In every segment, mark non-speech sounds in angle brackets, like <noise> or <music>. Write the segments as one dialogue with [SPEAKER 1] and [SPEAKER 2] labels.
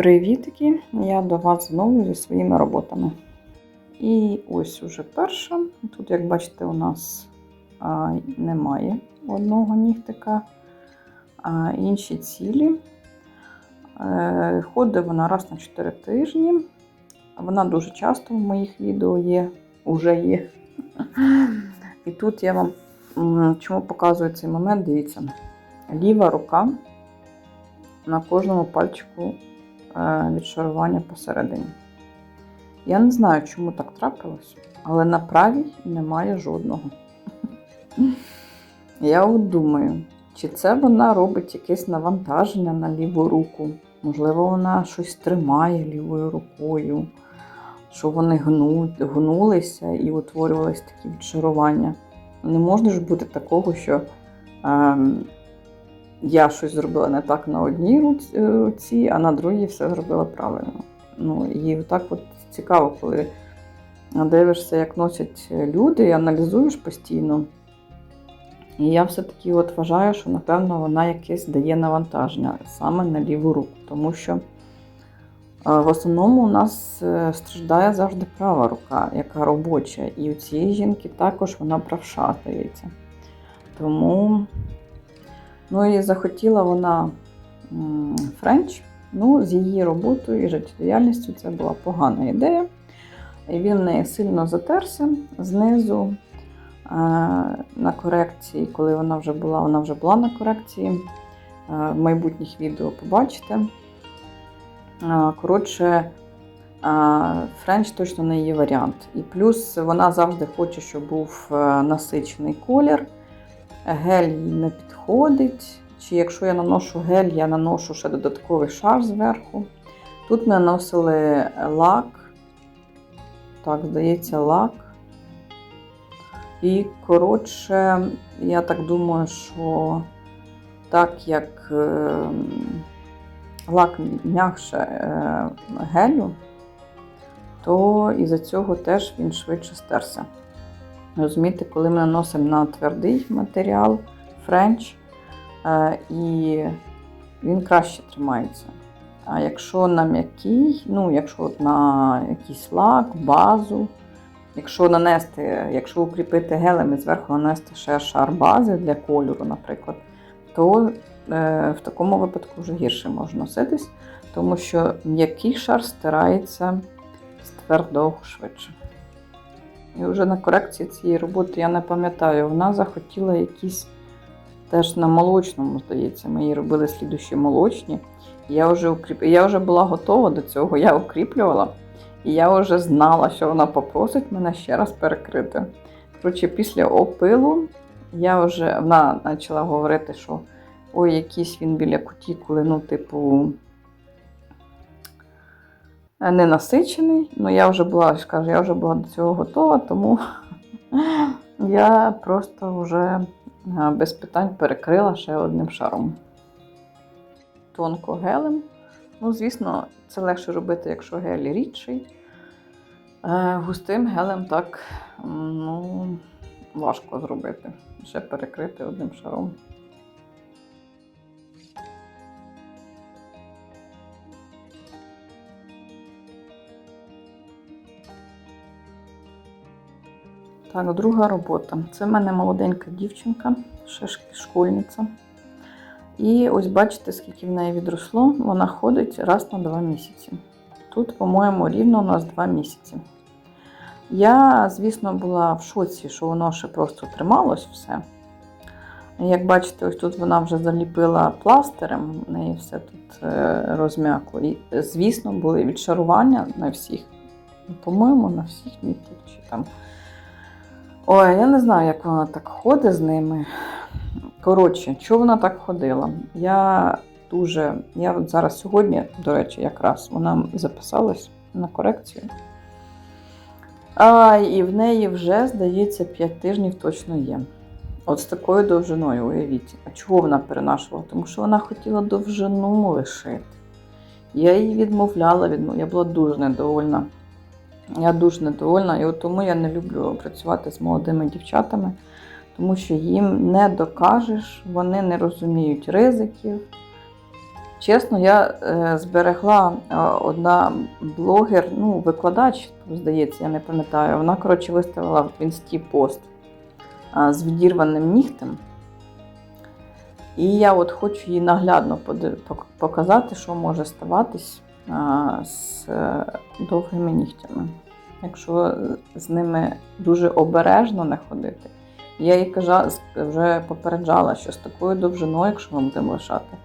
[SPEAKER 1] Привітки! Я до вас знову зі своїми роботами. І ось уже перша. Тут, як бачите, у нас а, немає одного нігтика, а інші цілі. Е, Ходить вона раз на 4 тижні. Вона дуже часто в моїх відео є, уже є. <laughs> І тут я вам чому показую цей момент, дивіться, ліва рука на кожному пальчику е, відшарування посередині. Я не знаю, чому так трапилось, але на правій немає жодного. Я от думаю, чи це вона робить якесь навантаження на ліву руку? Можливо, вона щось тримає лівою рукою, що вони гну, гнулися і утворювалися такі відшарування. Не може ж бути такого, що ем, я щось зробила не так на одній руці- руці, а на другій все зробила правильно. Ну, і так от цікаво, коли дивишся, як носять люди, і аналізуєш постійно. І я все-таки от вважаю, що, напевно, вона якесь дає навантаження саме на ліву руку, тому що е, в основному у нас е, страждає завжди права рука, яка робоча. І у цієї жінки також вона правша, здається. Тому, ну і захотіла вона френч. Ну, з її роботою і життєдіяльністю це була погана ідея. І він в неї сильно затерся знизу е, на корекції, коли вона вже була, вона вже була на корекції. Е, В майбутніх відео побачите. Е, Коротше, френч точно не її варіант. І плюс вона завжди хоче, щоб був насичений колір. Гель їй не підходить. Чи якщо я наношу гель, я наношу ще додатковий шар зверху. Тут ми наносили лак. Так, здається, лак. І, коротше, я так думаю, що так як е, лак м'якше е, гелю, то із-за цього теж він швидше стерся. Розумієте, коли ми наносимо на твердий матеріал френч, е, і він краще тримається. А якщо на м'який, ну, якщо от на якийсь лак, базу, якщо нанести, якщо укріпити гелем і зверху нанести ще шар бази для кольору, наприклад, то е, в такому випадку вже гірше може носитись, тому що м'який шар стирається з твердого швидше. І вже на корекції цієї роботи я не пам'ятаю, вона захотіла якісь теж на молочному, здається, ми її робили слідущі молочні. Я вже, укріп... я вже була готова до цього, я укріплювала, і я вже знала, що вона попросить мене ще раз перекрити. Коротше, після опилу я вже вона почала говорити, що ой, якийсь він біля кутікули, ну, типу, ненасичений. Ну, я вже була, кажу, я вже була до цього готова, тому <laughs> я просто вже е, без питань перекрила ще одним шаром. Тонко гелем. Ну, звісно, це легше робити, якщо гель рідший. Е, Густим гелем так ну, важко зробити. Ще перекрити одним шаром. Так, друга робота. Це в мене молоденька дівчинка, ще школьниця. І ось бачите, скільки в неї відросло. Вона ходить раз на два місяці. Тут, по-моєму, рівно у нас два місяці. Я, звісно, була в шоці, що воно ще просто трималось все. Як бачите, ось тут вона вже заліпила пластирем, в неї все тут е, розм'якло. І, звісно, були відшарування на всіх. По-моєму, на всіх нігтях чи там. Ой, я не знаю, як вона так ходить з ними. Коротше, чого вона так ходила? Я дуже. Я от зараз сьогодні, до речі, якраз вона записалась на корекцію. А, і в неї вже, здається, 5 тижнів точно є. От з такою довжиною, уявіть. А чого вона перенашувала? Тому що вона хотіла довжину лишити. Я їй відмовляла, відмов... я була дуже недовольна. Я дуже недовольна, і от тому я не люблю працювати з молодими дівчатами, тому що їм не докажеш, вони не розуміють ризиків. Чесно, я е, зберегла е, одна блогер, ну, викладач, здається, я не пам'ятаю. Вона, коротше, виставила в інсті пост з відірваним нігтем. І я от хочу їй наглядно показати, що може ставатись з е, довгими нігтями. Якщо з ними дуже обережно не ходити. Я їй кажа, вже попереджала, що з такою довжиною, якщо ми будемо лишати,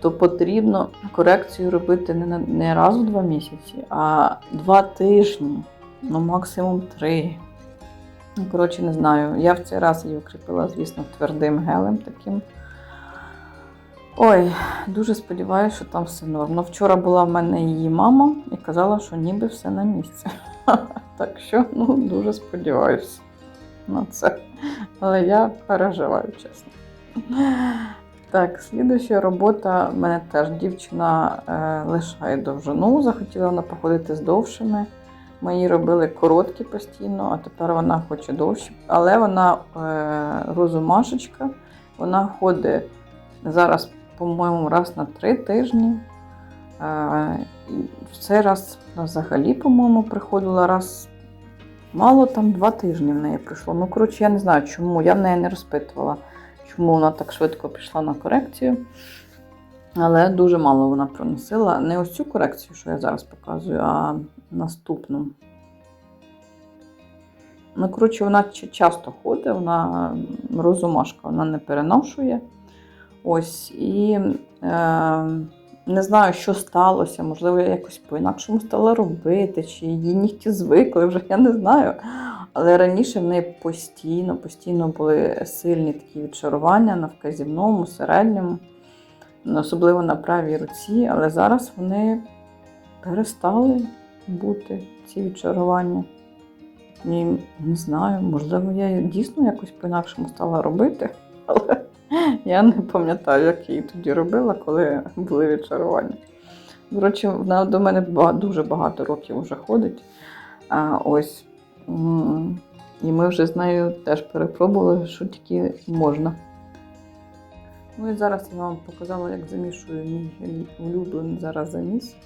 [SPEAKER 1] то потрібно корекцію робити не, не раз у два місяці, а два тижні, ну максимум три. Ну, коротше, не знаю. Я в цей раз її укріпила, звісно, твердим гелем таким. Ой, дуже сподіваюся, що там все норм. Вчора була в мене її мама і казала, що ніби все на місці. <laughs> Так що, ну, дуже сподіваюся на це. Але я переживаю, чесно. Так, слідуща робота в мене теж дівчина е, лишає довжину. Захотіла вона походити з довшими. Ми їй робили короткі постійно, а тепер вона хоче довші. Але вона е, розумашечка, вона ходить зараз, по-моєму, раз на три тижні. В цей раз взагалі, по-моєму, приходила раз. Мало там два тижні в неї пройшло. Ну, коротше, я не знаю, чому. Я в неї не розпитувала, чому вона так швидко пішла на корекцію. Але дуже мало вона проносила. Не ось цю корекцію, що я зараз показую, а наступну. Ну, коротше, вона часто ходить, вона розумашка, вона не переношує. Ось, і е, не знаю, що сталося. Можливо, я якось по-інакшому стала робити, чи її нігті звикли, вже я не знаю. Але раніше в неї постійно, постійно були сильні такі відшарування на вказівному, середньому, особливо на правій руці, але зараз вони перестали бути, ці відчарування. І не знаю, можливо, я дійсно якось по-інакшому стала робити, але <laughs> я не пам'ятаю, як я її тоді робила, коли були відчарування. До речі, вона до мене дуже багато років вже ходить. А, ось. І ми вже з нею теж перепробували, що тільки можна. Ну і зараз я вам показала, як замішую мій улюблений зараз заміс.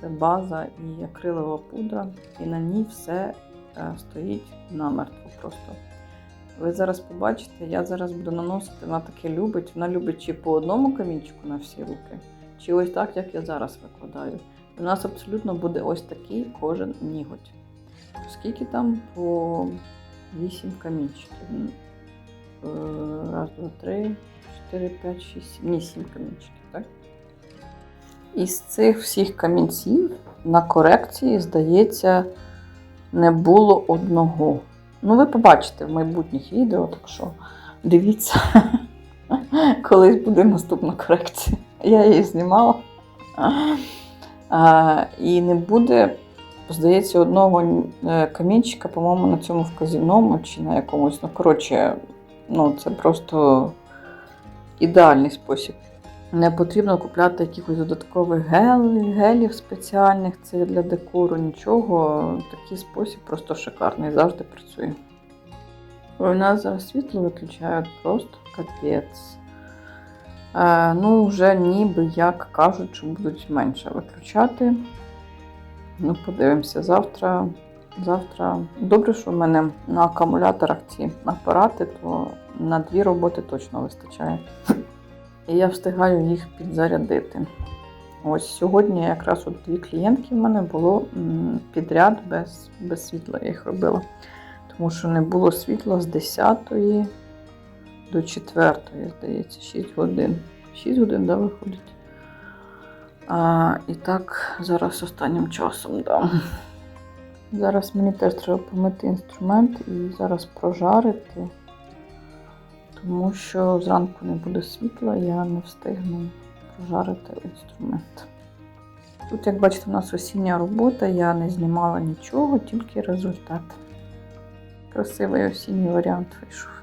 [SPEAKER 1] Це база і акрилова пудра, і на ній все е, стоїть намертво просто. Ви зараз побачите, я зараз буду наносити, вона таке любить. Вона любить чи по одному камінчику на всі руки, чи ось так, як я зараз викладаю. У нас абсолютно буде ось такий кожен ніготь. Скільки там по 8 камінчиків? Е, Раз, два, три, чотири, п'ять, шість, сім. Ні, сім камінчиків, так? Із цих всіх камінців на корекції, здається, не було одного. Ну, ви побачите в майбутніх відео, так що дивіться, <laughs> колись буде наступна корекція. Я її знімала. А, і не буде, здається, одного е, камінчика, по-моєму, на цьому вказівному чи на якомусь. Ну, коротше, ну, це просто ідеальний спосіб. Не потрібно купляти якихось додаткових гелів, гелів спеціальних, це для декору, нічого. Такий спосіб просто шикарний, завжди працює. У нас зараз світло виключають просто капець. Е, ну, вже ніби як кажуть, що будуть менше виключати. Ну, подивимося, завтра. Завтра. Добре, що в мене на акумуляторах ці апарати, то на дві роботи точно вистачає. І я встигаю їх підзарядити. Ось сьогодні якраз от дві клієнтки в мене було підряд без, без світла, я їх робила. Тому що не було світла з 10 до 4, здається, 6 годин. 6 годин, да, виходить. А, і так, зараз останнім часом, да. Зараз мені теж треба помити інструмент і зараз прожарити, тому що зранку не буде світла, я не встигну прожарити інструмент. Тут, як бачите, у нас осіння робота, я не знімала нічого, тільки результат. Красивий осінній варіант вийшов.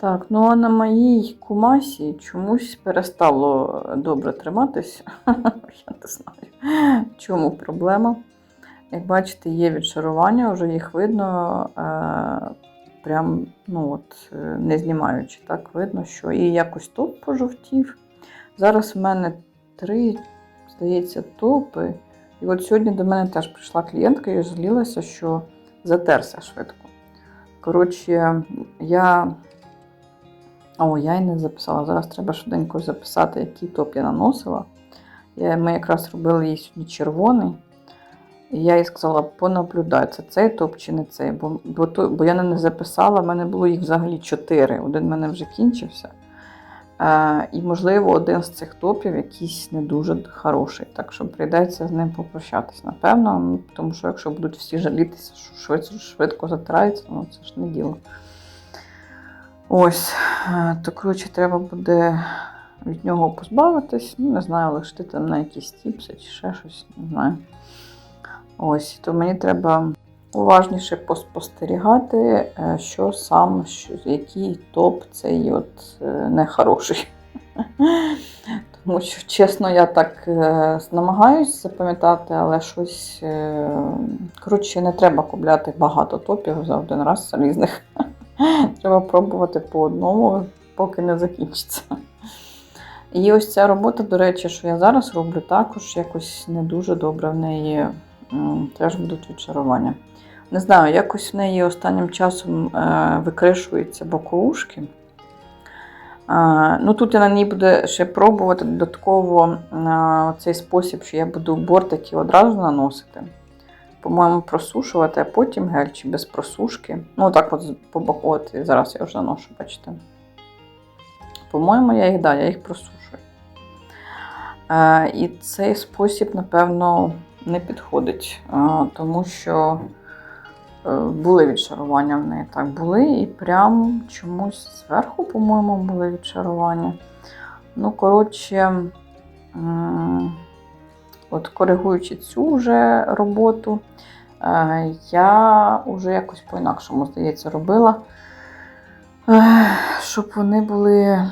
[SPEAKER 1] Так, ну а на моїй кумасі чомусь перестало добре триматися. <laughs> Я не знаю, в чому проблема. Як бачите, є відшарування, вже їх видно, е, прям, ну от, е, не знімаючи, так видно, що і якось топ пожовтів. Зараз в мене три, здається, топи. І от сьогодні до мене теж прийшла клієнтка і жалілася, що затерся швидко. Коротше, я. О, я й не записала. Зараз треба швиденько записати, який топ я наносила. Ми якраз робили їй сьогодні червоний. І я їй сказала, понаблюдай, це цей топ чи не цей. Бо, бо, то, бо я не записала, в мене було їх взагалі чотири. Один в мене вже кінчився. Е, і, можливо, один з цих топів якийсь не дуже хороший. Так що прийдеться з ним попрощатись, напевно. Тому що якщо будуть всі жалітися, що швидко, швидко затирається, ну це ж не діло. Ось, е, то коротше, треба буде від нього позбавитись. Ну, не знаю, лишити там на якісь тіпси чи ще щось, не знаю. Ось, то мені треба уважніше поспостерігати, е, що сам, що, який топ цей от е, нехороший. <laughs> Тому що, чесно, я так намагаюся запам'ятати, але щось. Коротше, не треба купляти багато топів за один раз різних. <laughs> Треба пробувати по одному, поки не закінчиться. І ось ця робота, до речі, що я зараз роблю, також якось не дуже добре в неї теж будуть відчарування. Не знаю, якось в неї останнім часом е, викришуються боковушки. Е, ну, тут я на ній буду ще пробувати додатково е, цей спосіб, що я буду бортики одразу наносити. По-моєму, просушувати, а потім гель чи без просушки. Ну, так от по боку, от зараз я вже наношу, бачите. По-моєму, я їх да, я їх просушую. Е, і цей спосіб, напевно, не підходить, е, тому що е, були відшарування в неї. Так, були, і прям чомусь зверху, по-моєму, були відшарування. Ну, коротше, м, от коригуючи цю вже роботу, е, я вже якось по-інакшому, здається, робила. Е, Щоб вони були.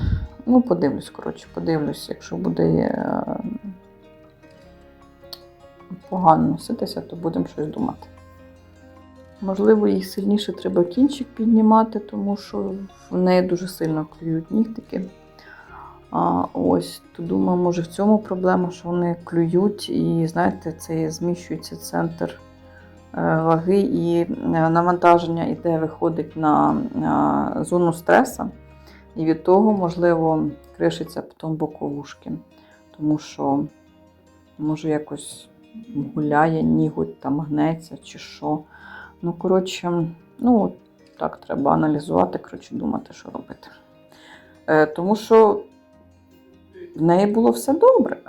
[SPEAKER 1] Ну, подивлюсь, коротше, подивлюсь, якщо буде е, погано носитися, то будемо щось думати. Можливо, їй сильніше треба кінчик піднімати, тому що в неї дуже сильно клюють нігтики. А, ось, то думаю, може в цьому проблема, що вони клюють, і знаєте, це зміщується центр е, ваги, і е, навантаження іде, виходить на, на зону стресу. І від того, можливо, кришиться потім боковушки. Тому що, може, якось гуляє, ніготь там гнеться чи що. Ну, коротше, ну, так треба аналізувати, коротше, думати, що робити. Е, тому що в неї було все добре. <laughs>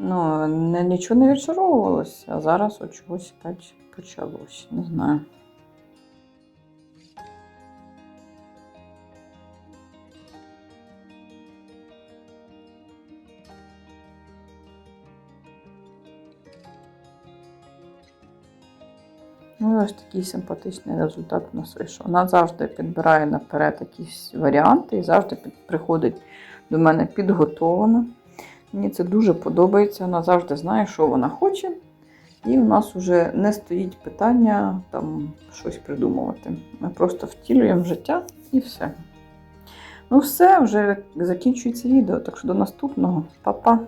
[SPEAKER 1] Ну, нічого не відчаровувалося, а зараз от чогось опять почалося. Не знаю. Ну ось такий симпатичний результат у нас вийшов. Вона завжди підбирає наперед якісь варіанти і завжди приходить до мене підготовлена. Мені це дуже подобається. Вона завжди знає, що вона хоче. І у нас вже не стоїть питання там щось придумувати. Ми просто втілюємо в життя і все. Ну, все, вже закінчується відео, так що до наступного. Па-па!